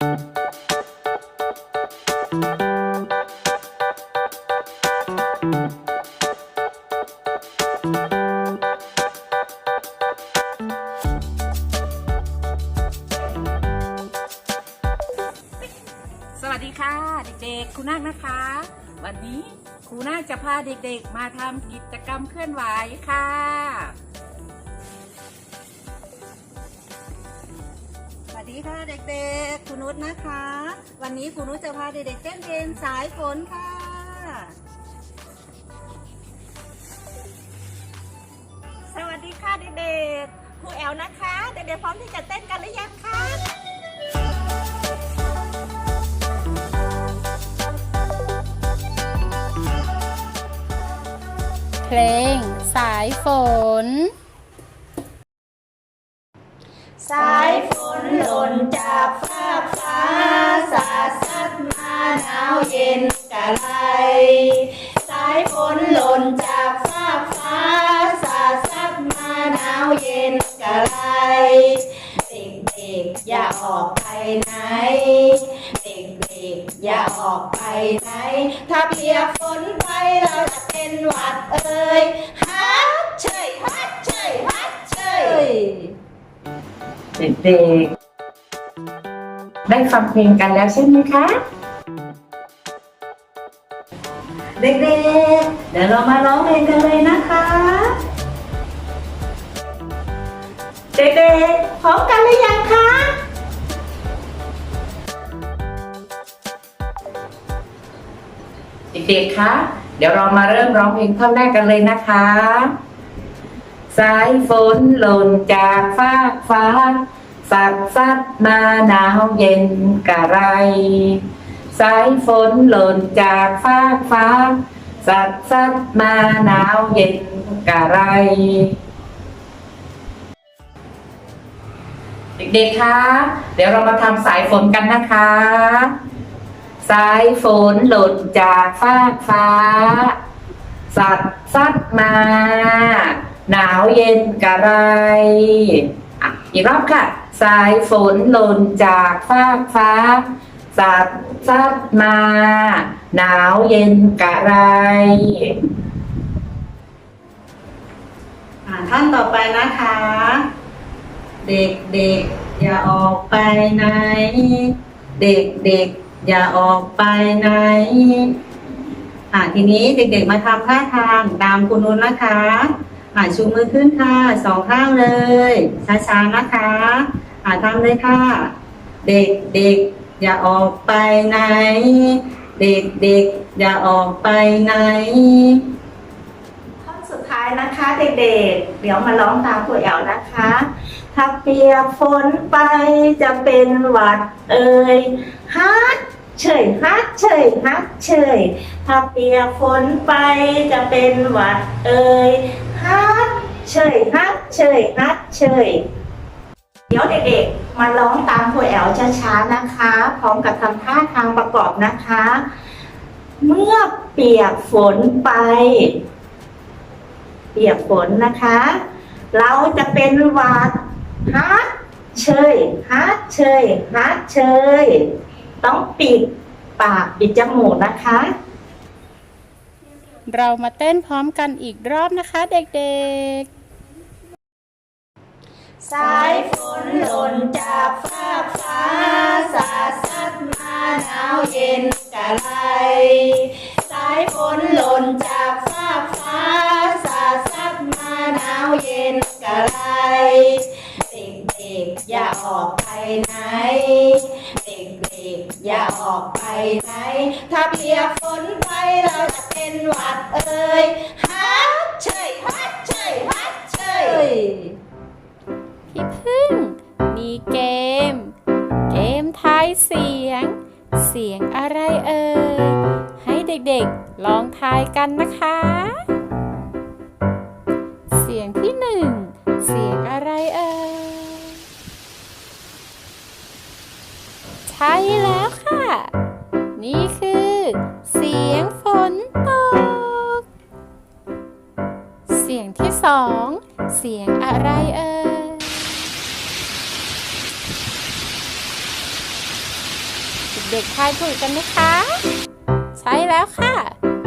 สวัสดีค่ะ เด็กๆครูนาคนะคะ วันนี้ครูนาคจะพาเด็กๆ มาทำกิจกรรมเคลื่อนไหวค่ะ ดีค่ะเด็กๆคุณนุชนะคะ วันนี้คุณนุชจะพาเด็กๆเต้นเพลงสายฝนค่ะ สวัสดีค่ะเด็กๆครูแอลนะคะ เด็กๆพร้อมที่จะเต้นกันหรือยังคะเพลงสายฝน สายฝน หล่นจากฟ้ากฟ้าสาดซัดมาหนาวเย็นกะไรสายฝนหล่นจากฟ้ากฟ้าสาดซัดมาหนาวเย็นกะไรเด็กๆอย่าออกไปไหน เด็กๆอย่าออกไปไหน ถ้าเปียกฝนไปเราจะเป็นหวัดเอ่ยฮัดเชยฮัดเชยฮัดเชย เด็กๆ ได้ฟังเพลงกันแล้วใช่ไหมคะ เด็กๆ เดี๋ยวเรามาร้องเพลงกันเลยนะคะ เด็กๆ พร้อมกันหรือยังคะเด็กๆ คะ เดี๋ยวเรามาเริ่มร้องเพลงท่อนแรกกันเลยนะคะ สายฝนหล่นจากฟ้ากฟ้า สัดซัดมาหนาวเย็นกะไร สายฝนหล่นจากฟ้ากฟ้า สัดซัดมาหนาวเย็นกะไร เด็กๆ คะ เดี๋ยวเรามาทำสายฝนกันนะคะ สายฝนหล่นจากฟากฟ้า สัดซัดมา หนาวเย็นกะไรอะอีกรอบค่ะ สายฝนหล่นจากฟากฟ้าสัดซัดมา หนาวเย็นกะไร อ่าท่านต่อไปนะคะ เด็กๆ อย่าออกไปไหน เด็กๆ อย่าออกไปไหน อ่าทีนี้เด็กๆมาทำท่าทางตามคุณนุนนะคะ อ่าชูมือขึ้นค่ะสองข้างเลย ช้าๆนะคะอ่าทำเลยค่ะ เด็กๆอย่าออกไปไหน เด็กๆอย่าออกไปไหนท่อนสุดท้ายนะคะเด็กๆ เดี๋ยวมาร้องตามครูแอลนะคะ ถ้าเปียกฝนไปจะเป็นหวัดเอ่ยฮัด เฉยฮัดเฉยฮัดเฉยถ้าเปียกฝนไปจะเป็นหวัดเอ่ยฮัดเฉยฮัดเฉยฮัดเฉยเดี๋ยวเด็กๆ มาร้องตามครูแอลช้าๆนะคะ พร้อมกับทำท่าทางประกอบนะคะ เมื่อเปียกฝนไป เปียกฝนนะคะ เราจะเป็นหวัดฮัดเชยฮัดเชยฮัดเชย ต้องปิดปากปิดจมูกนะคะ เรามาเต้นพร้อมกันอีกรอบนะคะเด็กๆ สายฝนหล่นจากฟ้ากฟ้า สาดซัดมาหนาวเย็นกะไร เป็นหวัดเอ่ยฮัดเฉยฮัดเฉยฮัดเฉยพี่พึ่ง มีเกม เกมทายเสียง เสียงอะไรเอ่ย ให้เด็กๆลองทายกันนะคะ เสียงที่หนึ่ง เสียงอะไรเอ่ย ใช่แล้วค่ะ นี่คือ เสียงอะไรเอ่ยเด็กๆทายถูกกันไหมคะ ใช่แล้วค่ะ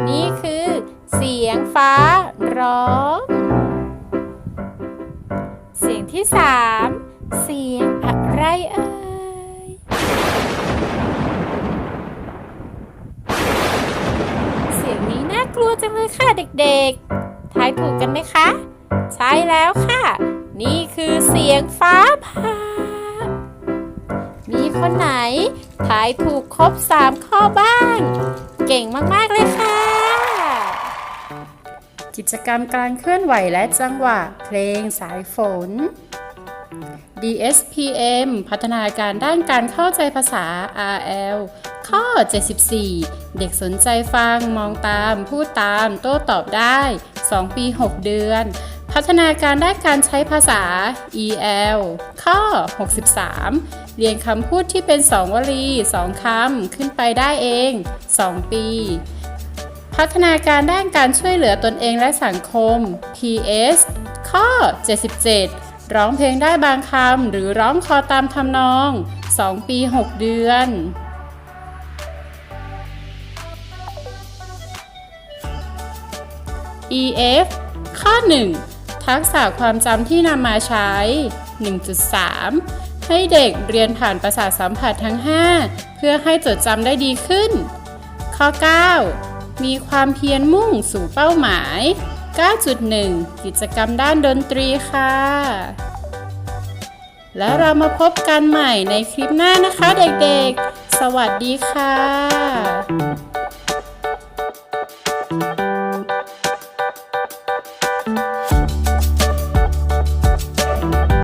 นี่คือเสียงฟ้าร้อง เสียงที่สามเสียงอะไรเอ่ย เสียงนี้น่ากลัวจังเลยค่ะเด็กๆ ทายถูกกันไหมคะ ใช่แล้วค่ะ นี่คือเสียงฟ้าผ่า มีคนไหนทายถูกครบ3ข้อบ้าง เก่งมาก ๆ เลยค่ะ กิจกรรมการเคลื่อนไหวและจังหวะ เพลงสายฝน DSPM พัฒนาการด้านการเข้าใจภาษา RL ข้อ 74 เด็กสนใจฟัง มองตาม พูดตาม โต้ตอบได้ 2 ปี 6 เดือน พัฒนาการด้านการใช้ภาษา EL ข้อ 63 เรียนคำพูดที่เป็น 2 วลี 2 คำ ขึ้นไปได้เอง 2 ปี พัฒนาการด้านการช่วยเหลือตนเองและสังคม PS ข้อ 77 ร้องเพลงได้บางคำ หรือร้องคอตามทำนอง 2 ปี 6 เดือน EF ข้อ 1 ทักษะความจำที่นำมาใช้ 1.3 ให้เด็กเรียนผ่านประสาทสัมผัสทั้ง 5 เพื่อให้จดจำได้ดีขึ้น ข้อ 9 มีความเพียรมุ่งสู่เป้าหมาย 9.1 กิจกรรมด้านดนตรีค่ะ แล้วเรามาพบกันใหม่ในคลิปหน้านะคะเด็กๆ สวัสดีค่ะ